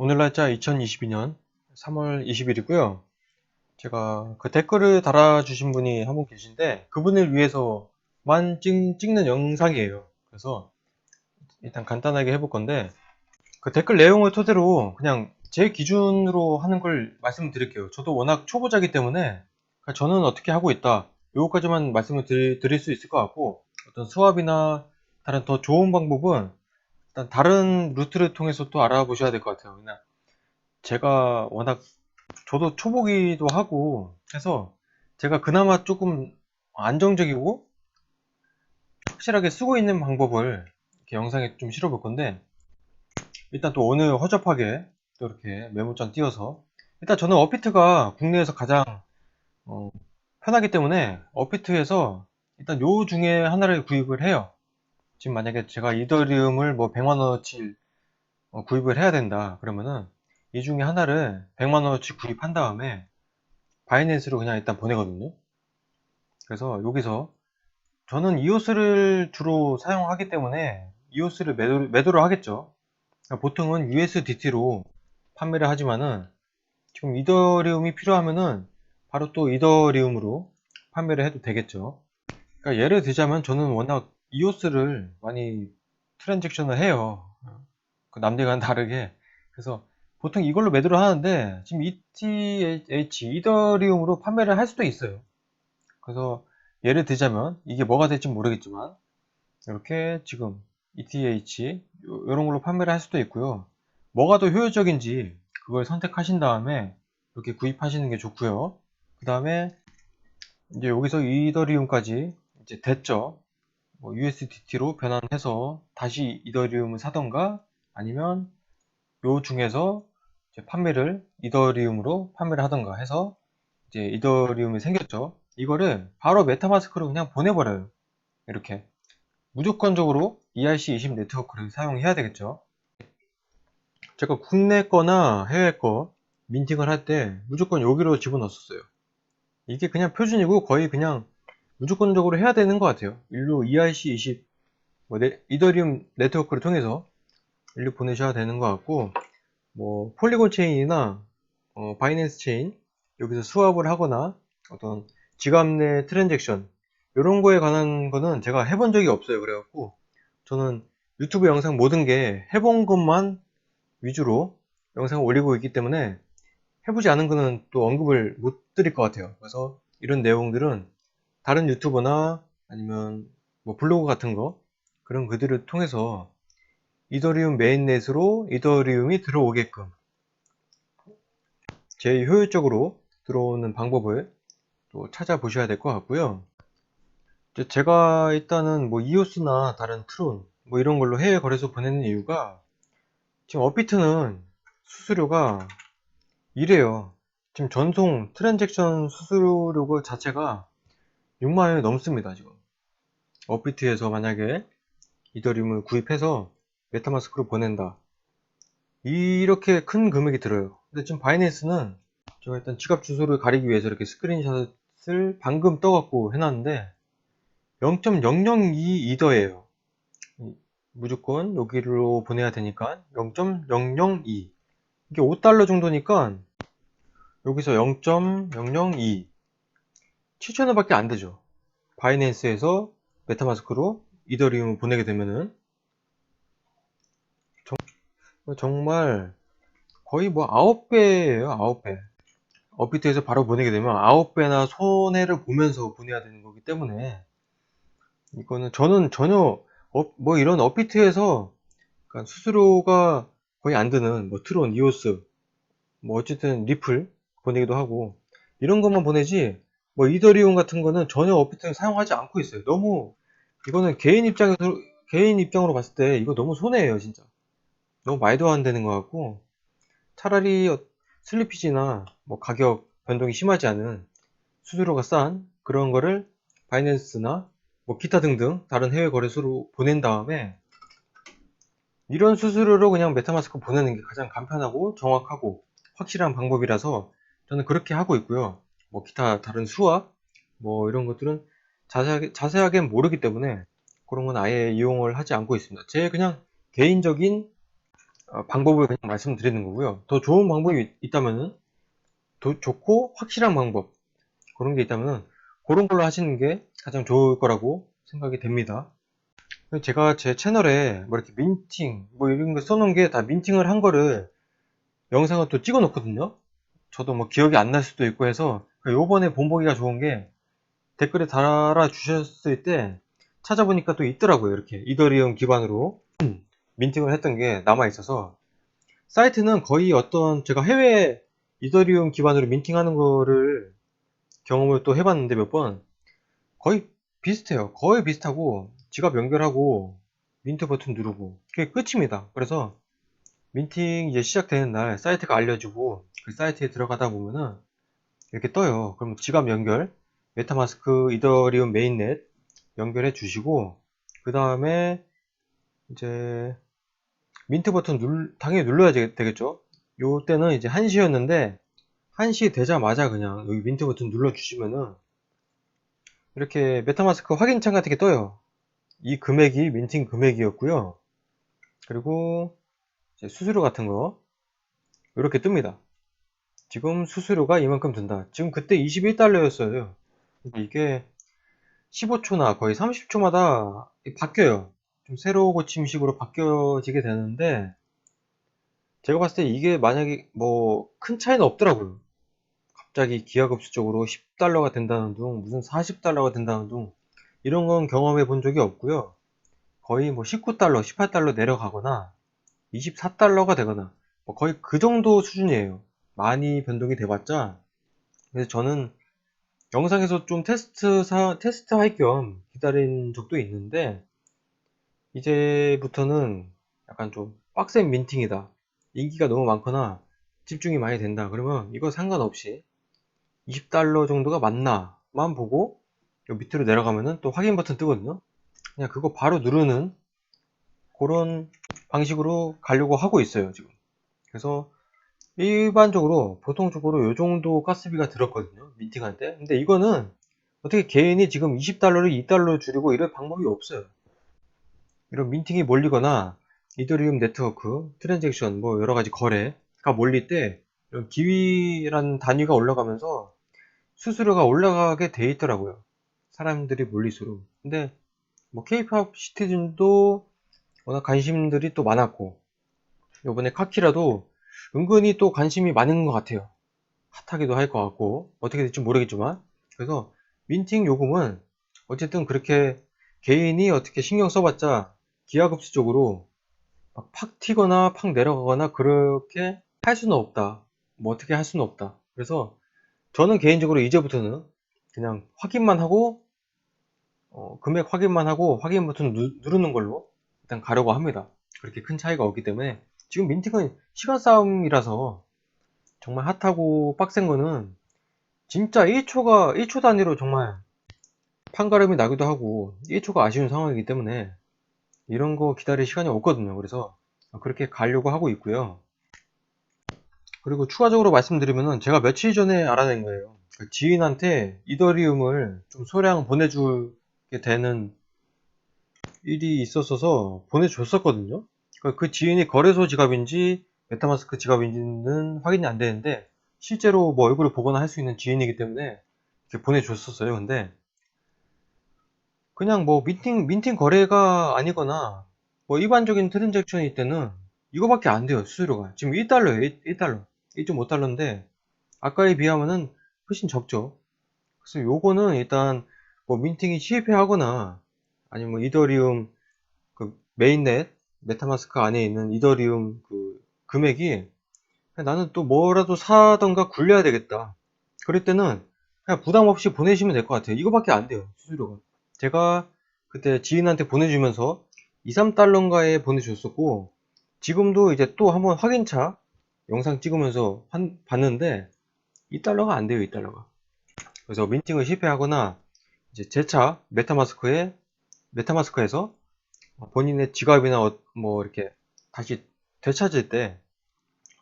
오늘 날짜 2022년 3월 20일이고요. 제가 그 댓글을 달아주신 분이 한 분 계신데 그분을 위해서만 찍, 찍는 영상이에요. 그래서 일단 간단하게 해볼 건데 그 댓글 내용을 토대로 그냥 제 기준으로 하는 걸 말씀드릴게요. 저도 워낙 초보자이기 때문에 저는 어떻게 하고 있다. 요거까지만 말씀을 드릴 수 있을 것 같고 어떤 수압이나 다른 더 좋은 방법은 다른 루트를 통해서 또 알아보셔야 될 것 같아요. 그냥 제가 워낙 저도 초보기도 하고 해서 제가 그나마 조금 안정적이고 확실하게 쓰고 있는 방법을 이렇게 영상에 좀 실어 볼 건데 일단 또 오늘 허접하게 또 이렇게 메모장 띄워서 일단 저는 어피트가 국내에서 가장 어, 편하기 때문에 어피트에서 일단 요 중에 하나를 구입을 해요. 지금 만약에 제가 이더리움을 뭐 100만원어치 구입을 해야 된다 그러면은 이 중에 하나를 100만원어치 구입한 다음에 바이낸스로 그냥 일단 보내거든요. 그래서 여기서 저는 이오스를 주로 사용하기 때문에 이오스를 매도, 매도를 하겠죠. 그러니까 보통은 USDT로 판매를 하지만은 지금 이더리움이 필요하면은 바로 또 이더리움으로 판매를 해도 되겠죠. 그러니까 예를 들자면 저는 워낙 이오스를 많이 트랜잭션을 해요. 그 남들과는 다르게. 그래서 보통 이걸로 매도를 하는데 지금 ETH, 이더리움으로 판매를 할 수도 있어요. 그래서 예를 들자면 이게 뭐가 될지 모르겠지만 이렇게 지금 ETH 이런 걸로 판매를 할 수도 있고요. 뭐가 더 효율적인지 그걸 선택하신 다음에 이렇게 구입하시는 게 좋고요. 그 다음에 이제 여기서 이더리움까지 이제 됐죠. 뭐 USDT로 변환해서 다시 이더리움을 사던가 아니면 요 중에서 판매를 이더리움으로 판매를 하던가 해서 이제 이더리움이 생겼죠. 이거를 바로 메타마스크로 그냥 보내버려요. 이렇게 무조건적으로 ERC20 네트워크를 사용해야 되겠죠. 제가 국내 거나 해외 거 민팅을 할 때 무조건 여기로 집어넣었어요. 이게 그냥 표준이고 거의 그냥 무조건적으로 해야 되는 것 같아요. 일로 ERC20 뭐 네, 이더리움 네트워크를 통해서 일로 보내셔야 되는 것 같고 뭐 폴리곤 체인이나 어, 바이낸스 체인 여기서 수합을 하거나 어떤 지갑 내 트랜잭션 이런 거에 관한 거는 제가 해본 적이 없어요. 그래갖고 저는 유튜브 영상 모든 게 해본 것만 위주로 영상을 올리고 있기 때문에 해보지 않은 거는 또 언급을 못 드릴 것 같아요. 그래서 이런 내용들은 다른 유튜버나 아니면 뭐 블로그 같은 거 그런 글들을 통해서 이더리움 메인넷으로 이더리움이 들어오게끔 제일 효율적으로 들어오는 방법을 또 찾아보셔야 될 것 같고요. 제가 일단은 뭐 이오스나 다른 트론 뭐 이런 걸로 해외 거래소 보내는 이유가 지금 업비트는 수수료가 이래요. 지금 전송 트랜잭션 수수료 자체가 6만원이 넘습니다 지금. 업비트에서 만약에 이더리움을 구입해서 메타마스크로 보낸다. 이렇게 큰 금액이 들어요. 근데 지금 바이낸스는 제가 일단 지갑 주소를 가리기 위해서 이렇게 스크린샷을 방금 떠갖고 해놨는데 0.002 이더예요. 무조건 여기로 보내야 되니까 0.002 이게 5달러 정도니까 여기서 0.002 7,000원밖에 안 되죠. 바이낸스에서 메타마스크로 이더리움을 보내게 되면은 정, 말 거의 뭐 9배예요. 9배. 업비트에서 바로 보내게 되면 9배나 손해를 보면서 보내야 되는 거기 때문에 이거는 저는 전혀 업, 뭐 이런 업비트에서 그러니까 수수료가 거의 안 드는 뭐 트론, 이오스 뭐 어쨌든 리플 보내기도 하고 이런 것만 보내지 뭐 이더리움 같은 거는 전혀 어피트를 사용하지 않고 있어요. 너무 이거는 개인 입장에서 개인 입장으로 봤을 때 이거 너무 손해예요, 진짜. 너무 말도 안 되는 것 같고 차라리 슬리피지나 뭐 가격 변동이 심하지 않은 수수료가 싼 그런 거를 바이낸스나 뭐 기타 등등 다른 해외 거래소로 보낸 다음에 이런 수수료로 그냥 메타마스크 보내는 게 가장 간편하고 정확하고 확실한 방법이라서 저는 그렇게 하고 있고요. 뭐 기타 다른 수학 뭐 이런 것들은 자세하게 자세하게 모르기 때문에 그런 건 아예 이용을 하지 않고 있습니다. 제 그냥 개인적인 어, 방법을 그냥 말씀드리는 거고요. 더 좋은 방법이 있다면은 더 좋고 확실한 방법 그런 게 있다면은 그런 걸로 하시는 게 가장 좋을 거라고 생각이 됩니다. 제가 제 채널에 뭐 이렇게 민팅 뭐 이런 거 써놓은 게 다 민팅을 한 거를 영상을 또 찍어 놓거든요. 저도 뭐 기억이 안 날 수도 있고 해서 그 요번에 본보기가 좋은 게 댓글에 달아 주셨을 때 찾아보니까 또 있더라고요. 이렇게 이더리움 기반으로 민팅을 했던 게 남아 있어서 사이트는 거의 어떤 제가 해외 이더리움 기반으로 민팅하는 거를 경험을 또 해봤는데 몇 번 거의 비슷해요. 거의 비슷하고 지갑 연결하고 민트 버튼 누르고 그게 끝입니다. 그래서 민팅 이제 시작되는 날 사이트가 알려주고 그 사이트에 들어가다 보면은 이렇게 떠요. 그럼 지갑 연결, 메타마스크 이더리움 메인넷 연결해 주시고 그 다음에 이제 민트 버튼 눌, 당연히 눌러야 되겠죠. 요 때는 이제 1시였는데 1시 되자마자 그냥 여기 민트 버튼 눌러 주시면은 이렇게 메타마스크 확인창 같은 게 떠요. 이 금액이 민팅 금액이었고요. 그리고 수수료 같은 거 이렇게 뜹니다. 지금 수수료가 이만큼 든다. 지금 그때 21달러였어요. 이게 15초나 거의 30초마다 바뀌어요. 좀 새로 고침식으로 바뀌어지게 되는데 제가 봤을 때 이게 만약에 뭐 큰 차이는 없더라고요. 갑자기 기하급수적으로 10달러가 된다는 둥 무슨 40달러가 된다는 둥 이런 건 경험해 본 적이 없고요. 거의 뭐 19달러, 18달러 내려가거나 24달러가 되거나 뭐 거의 그 정도 수준이에요. 많이 변동이 돼봤자 그래서 저는 영상에서 좀 테스트 사, 테스트 할 겸 기다린 적도 있는데 이제부터는 약간 좀 빡센 민팅이다. 인기가 너무 많거나 집중이 많이 된다. 그러면 이거 상관없이 20달러 정도가 맞나만 보고 밑으로 내려가면은 또 확인 버튼 뜨거든요. 그냥 그거 바로 누르는 그런 방식으로 가려고 하고 있어요, 지금. 그래서 일반적으로 보통적으로 이 정도 가스비가 들었거든요. 민팅할 때. 근데 이거는 어떻게 개인이 지금 20달러를 2달러로 줄이고 이럴 방법이 없어요. 이런 민팅이 몰리거나 이더리움 네트워크, 트랜잭션, 뭐 여러 가지 거래가 몰릴 때 이런 기위라는 단위가 올라가면서 수수료가 올라가게 돼 있더라고요. 사람들이 몰릴수록. 근데 뭐 케이팝 시티즌도 워낙 관심들이 또 많았고 요번에 카키라도 은근히 또 관심이 많은 것 같아요. 핫하기도 할 것 같고 어떻게 될지 모르겠지만 그래서 민팅 요금은 어쨌든 그렇게 개인이 어떻게 신경 써봤자 기하급수적으로 팍 튀거나 팍 내려가거나 그렇게 할 수는 없다. 뭐 어떻게 할 수는 없다. 그래서 저는 개인적으로 이제부터는 그냥 확인만 하고 어, 금액 확인만 하고 확인 버튼 누, 누르는 걸로 일단 가려고 합니다. 그렇게 큰 차이가 없기 때문에 지금 민팅은 시간 싸움이라서 정말 핫하고 빡센 거는 진짜 1초가 1초 단위로 정말 판가름이 나기도 하고 1초가 아쉬운 상황이기 때문에 이런 거 기다릴 시간이 없거든요. 그래서 그렇게 가려고 하고 있고요. 그리고 추가적으로 말씀드리면은 제가 며칠 전에 알아낸 거예요. 그 지인한테 이더리움을 좀 소량 보내주게 되는 일이 있었어서 보내줬었거든요. 그러니까 그 지인이 거래소 지갑인지 메타마스크 지갑인지는 확인이 안 되는데 실제로 뭐 얼굴을 보거나 할 수 있는 지인이기 때문에 이렇게 보내줬었어요. 근데 그냥 뭐 민팅 민팅 거래가 아니거나 뭐 일반적인 트랜잭션일 때는 이거밖에 안 돼요 수수료가. 지금 1달러예요 1, 달러. 1.5달러인데 아까에 비하면은 훨씬 적죠. 그래서 요거는 일단 뭐 민팅이 실패하거나 아니면 뭐 이더리움 그 메인넷 메타마스크 안에 있는 이더리움 그 금액이 나는 또 뭐라도 사던가 굴려야 되겠다. 그럴 때는 그냥 부담 없이 보내시면 될 것 같아요. 이거밖에 안 돼요 수수료가. 제가 그때 지인한테 보내주면서 2, 3달러인가에 보내줬었고 지금도 이제 또 한번 확인차 영상 찍으면서 한, 봤는데 2달러가 안 돼요 2달러가. 그래서 민팅을 실패하거나 이제 제 차 메타마스크에 메타마스크에서 본인의 지갑이나 어, 뭐 이렇게 다시 되찾을 때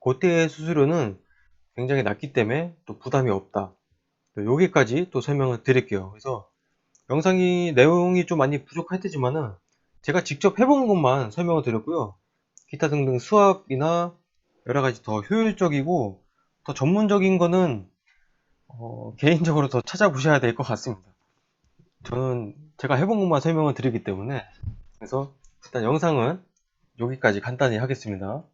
그때의 수수료는 굉장히 낮기 때문에 또 부담이 없다. 여기까지 또 설명을 드릴게요. 그래서 영상이 내용이 좀 많이 부족할 때지만은 제가 직접 해본 것만 설명을 드렸고요. 기타 등등 수학이나 여러 가지 더 효율적이고 더 전문적인 거는 어, 개인적으로 더 찾아보셔야 될 것 같습니다. 저는 제가 해본 것만 설명을 드리기 때문에 그래서 일단 영상은 여기까지 간단히 하겠습니다.